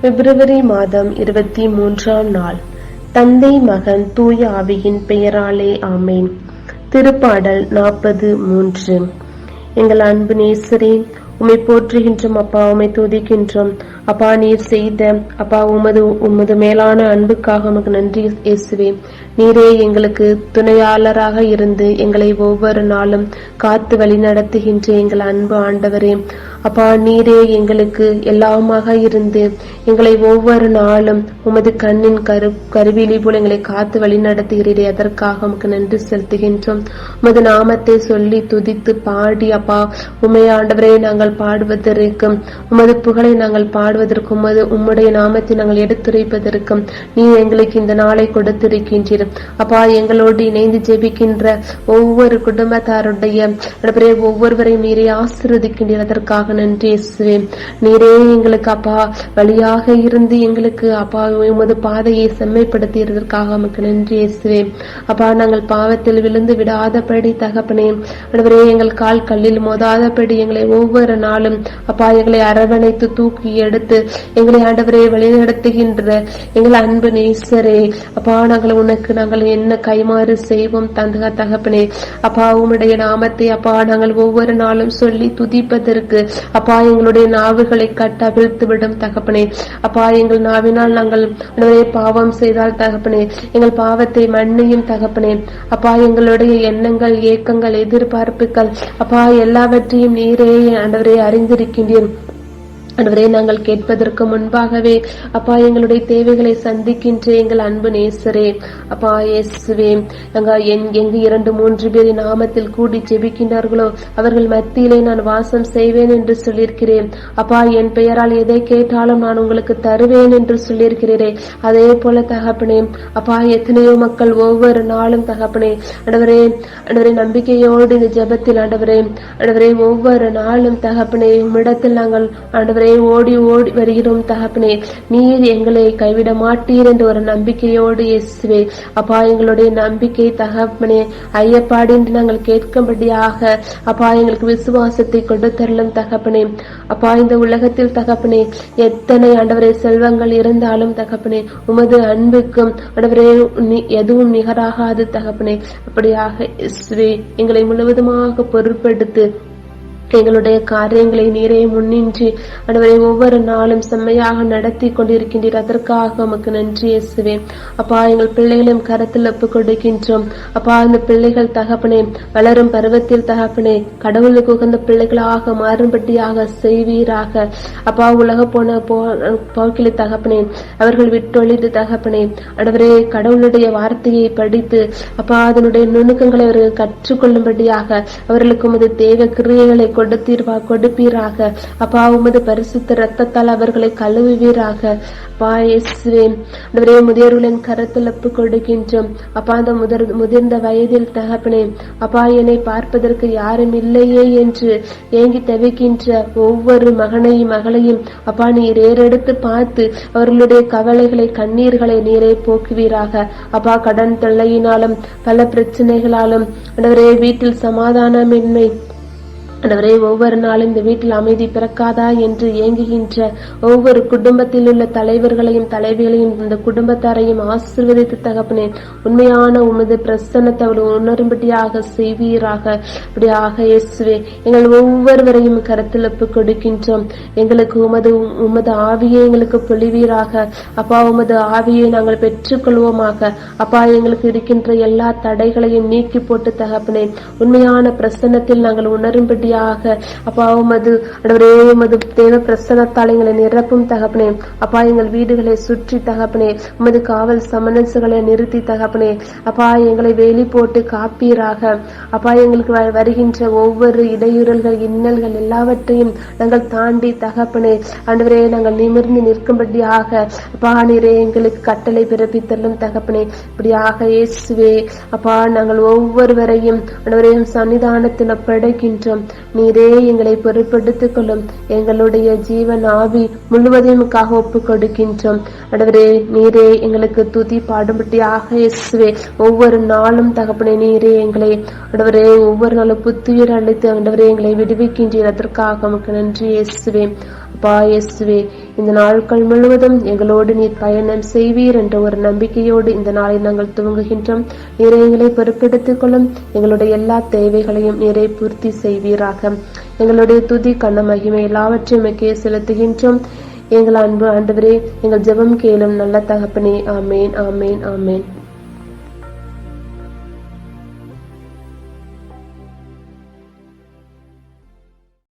பிப்ரவரி மாதம் இருபத்தி மூன்றாம் நாள். தந்தை மகன் தூய ஆவியின் பெயராலே ஆமேன். திருப்பாடல் நாற்பது மூன்று. எங்கள் அன்பு நேசரே உமை போற்றுகின்றோம் அப்பா உமை துதிக்கின்றோம். அப்பா நீர் செய்த அப்பா உமது உமது மேலான அன்புக்காக உமக்கு நன்றி இயேசுவே. நீரே எங்களுக்கு துணையாளராக இருந்து எங்களை ஒவ்வொரு நாளும் காத்து வழி நடத்துகின்ற எங்கள் அன்பு ஆண்டவரே. அப்பா நீரே எங்களுக்கு எல்லாமாக இருந்து எங்களை ஒவ்வொரு நாளும் உமது கண்ணின் கரு கருவிழி போல எங்களை காத்து வழி நடத்துகிறீரே. அதற்காக உமக்கு நன்றி செலுத்துகின்றோம். உமது நாமத்தை சொல்லி துதித்து பாடி அப்பா உமையாண்டவரே நாங்கள் நாங்கள் பாடுவதற்கும் உமது புகழை நாங்கள் பாடுவதற்கும் உமது உம்முடைய நாமத்தை நாங்கள் எடுத்துரைப்பதற்கும் நீ எங்களுக்கு இந்த நாளை கொடுத்திருக்கின்றீர். அப்பா எங்களோடு இணைந்து ஜெபிக்கின்ற ஒவ்வொரு குடும்பத்தாருடைய ஒவ்வொருவரையும் நீரே ஆசீர்வதிக்கின்றீர். அதற்காக நன்றி இயேசுவே. நீரே எங்களுக்கு அப்பா வழியாக இருந்து எங்களுக்கு அப்பா உமது பாதையை செம்மைப்படுத்தியதற்காக நமக்கு நன்றி இயேசுவே. அப்பா நாங்கள் பாவத்தில் விழுந்து விடாதபடி தகப்பனே எங்கள் கால் கல்லில் மோதாதபடி எங்களை ஒவ்வொரு நாளும் அப்பா எங்களை அரவணைத்து தூக்கி எடுத்து எங்களை ஆண்டவரே வழிநடத்துகின்ற எங்கள் அன்பு நேசரே. அப்பா நாங்கள் உனக்கு நாங்கள் என்ன கைமாறு செய்வோம் தந்த தகப்பனே. அப்பா உம்முடைய நாமத்தை அப்பா நாங்கள் ஒவ்வொரு நாளும் சொல்லி துதிப்பதற்கு அப்பா எங்களுடைய நாவுகளை கட்டவிழ்த்து விடும் தகப்பனே. அப்பா எங்கள் நாவினால் நாங்கள் பாவம் செய்தால் தகப்பனே. எங்கள் பாவத்தை மண்ணையும் தகப்பனே. அப்பா எங்களுடைய எண்ணங்கள் ஏக்கங்கள் எதிர்பார்ப்புகள் அப்பா எல்லாவற்றையும் நீரே ஆண்டவரே அறிந்திருக்கின்றீர். ஆண்டவரே நாங்கள் கேட்பதற்கு முன்பாகவே அப்பா எங்களுடைய தேவைகளை சந்திக்கின்ற எங்கள் அன்பு நேசரே. அப்பா இயேசுவே அங்க என்- எங்கு இரண்டு மூன்று பேர் நாமத்தில் கூடி ஜெபிக்கின்றார்களோ அவர்கள் மத்தியிலே நான் வாசம் செய்வேன் என்று சொல்லியிருக்கிறேன். அப்பா என் பெயரால் எதை கேட்டாலும் நான் உங்களுக்கு தருவேன் என்று சொல்லியிருக்கிறீரே. அதே போல தகப்பனே அப்பா எத்தனையோ மக்கள் ஒவ்வொரு நாளும் தகப்பனே ஆண்டவரே ஆண்டவரே நம்பிக்கையோடு இந்த ஜெபத்தில் ஆண்டவரே ஆண்டவரே ஒவ்வொரு நாளும் தகப்பனே உம்மிடத்தில் நாங்கள் ஆண்டவரே ஓடி ஓடி வருகிறோம் தகப்பனே. நீர் எங்களை கைவிட மாட்டீர் என்ற ஒரு நம்பிக்கையோடு இயேசுவே. அப்பா எங்களுடைய நம்பிக்கை தகப்பனே ஐயப்பாடு என்று நாங்கள் கேட்கும்படியாக அப்பா எங்களுக்கு விசுவாசத்தை கொடுத்தருளும் தகப்பனே. அப்பா இந்த உலகத்தில் தகப்பனே எத்தனை ஆண்டவரே செல்வங்கள் இருந்தாலும் தகப்பனே உமது அன்புக்கும் ஆண்டவரே எதுவும் நிகராகாது தகப்பனே. அப்படியாக இயேசுவே எங்களை முழுவதுமாக பொருட்படுத்து எங்களுடைய காரியங்களை நீரே முன்னின்று ஆண்டவரை ஒவ்வொரு நாளும் செம்மையாக நடத்தி கொண்டிருக்கின்றீர். அதற்காக உமக்கு நன்றி இயேசுவே. அப்பா எங்கள் பிள்ளைகளையும் கரத்தில் ஒப்பு கொடுக்கின்றோம். அப்பா அந்த பிள்ளைகள் தகப்பனே வளரும் பருவத்தில் தகப்பனே கடவுளுக்கு உகந்த பிள்ளைகளாக மாறும்படியாக செய்வீராக. அப்பா உலக போன போக்கிலே தகப்பனே அவர்கள் விட்டொழிந்து தகப்பனே ஆண்டவரே கடவுளுடைய வார்த்தையை படித்து அப்பா அதனுடைய நுணுக்கங்களை அவர்கள் கற்றுக்கொள்ளும்படியாக அவர்களுக்கு உமது தேவ கிரியைகளை கொடுத்தீர்வா கொடுப்பீராக. அப்பா உமது பரிசுத்த ரத்தத்தால் அவர்களை கழுவுவீராக. அப்பா முதியோர்களின் கரத்தில் கொடுக்கின்றோம். அப்பா அந்த முதர் முதிர்ந்த வயதில் தகப்பனே அப்பா என்னை பார்ப்பதற்கு யாரும் இல்லையே என்று ஏங்கி தவிக்கின்ற ஒவ்வொரு மகனையும் மகளையும் அப்பா நீர் ஏறெடுத்து பார்த்து அவர்களுடைய கவலைகளை கண்ணீர்களை நீரே போக்குவீராக. அப்பா கடன் தொல்லையினாலும் பல பிரச்சனைகளாலும் வீட்டில் சமாதானமின்மை ஆண்டவரே ஒவ்வொரு நாளும் இந்த வீட்டில் அமைதி பிறக்காதா என்று ஏங்குகின்ற ஒவ்வொரு குடும்பத்தில் உள்ள தலைவர்களையும் தலைவிகளையும் இந்த குடும்பத்தாரையும் ஆசிர்வதித்து தகப்பனே உண்மையான உமது பிரசன்னத்தை அவர்கள் உணரும்படியாக செய்வீராக. இப்படியாக இயேசுவே எங்கள் ஒவ்வொருவரையும் கருத்தில் ஒப்பு கொடுக்கின்றோம். எங்களுக்கு உமது உமது ஆவியை எங்களுக்கு பொழிவீராக. அப்பா உமது ஆவியை நாங்கள் பெற்றுக்கொள்வோமாக. அப்பா எங்களுக்கு இருக்கின்ற எல்லா தடைகளையும் நீக்கி போட்டு தகப்பனே உண்மையான பிரசன்னத்தில் நாங்கள் உணரும்படியாக அப்பா உமது அடவரே உமது தேவ பிரசனத்தால் எங்களை நிரப்பும் தகப்பனே. அப்பா எங்கள் வீடுகளை சுற்றி தகப்பனே. உமது காவல் சமனசுகளை நிறுத்தி தகப்பனே. அப்பா எங்களை வேலி போட்டு காப்பீராக. அப்பா எங்களுக்கு வருகின்ற ஒவ்வொரு இடையூறல்கள் இன்னல்கள் எல்லாவற்றையும் நாங்கள் தாண்டி தகப்பனே. ஆண்டவரே நாங்கள் நிமிர்ந்து நிற்கும்படியாக அப்பா நீரே எங்களுக்கு கட்டளை பிறப்பித்தள்ளும் தகப்பனே. இப்படியாக இயேசுவே அப்பா நாங்கள் ஒவ்வொருவரையும் ஆண்டவரே சன்னிதானத்தில் படைக்கின்றோம் நீரே எங்களை பொருட்படுத்திக் கொள்ளும். எங்களுடைய ஜீவன் ஆவி முழுவதையுமுக்காக ஒப்பு கொடுக்கின்றோம் அடவரே நீரே எங்களுக்கு துதி பாடும்பட்டியாக இயேசுவே ஒவ்வொரு நாளும் தகப்பனை நீரே எங்களை. அடவரே ஒவ்வொரு நாளும் புத்துயிர் அளித்து ஆண்டவரே எங்களை விடுவிக்கின்றீர் அதற்காக உமக்கு நன்றி இயேசுவே. அப்பா இயேசுவே இந்த நாட்கள் முழுவதும் எங்களோடு நீர் பயணம் செய்வீர் என்ற ஒரு நம்பிக்கையோடு இந்த நாளை நாங்கள் துவங்குகின்றோம். நீரை எங்களை பொறுப்பெடுத்துக்கொள்ளும் எங்களுடைய எல்லா தேவைகளையும் நீரை பூர்த்தி செய்வீராக. எங்களுடைய துதி கண்ண மகிமை எல்லாவற்றையும் உமக்கே செலுத்துகின்றோம். எங்கள் அன்பு ஆண்டவரே எங்கள் ஜெபம் கேளும் நல்ல தகப்பனே. ஆமேன் ஆமேன் ஆமேன்.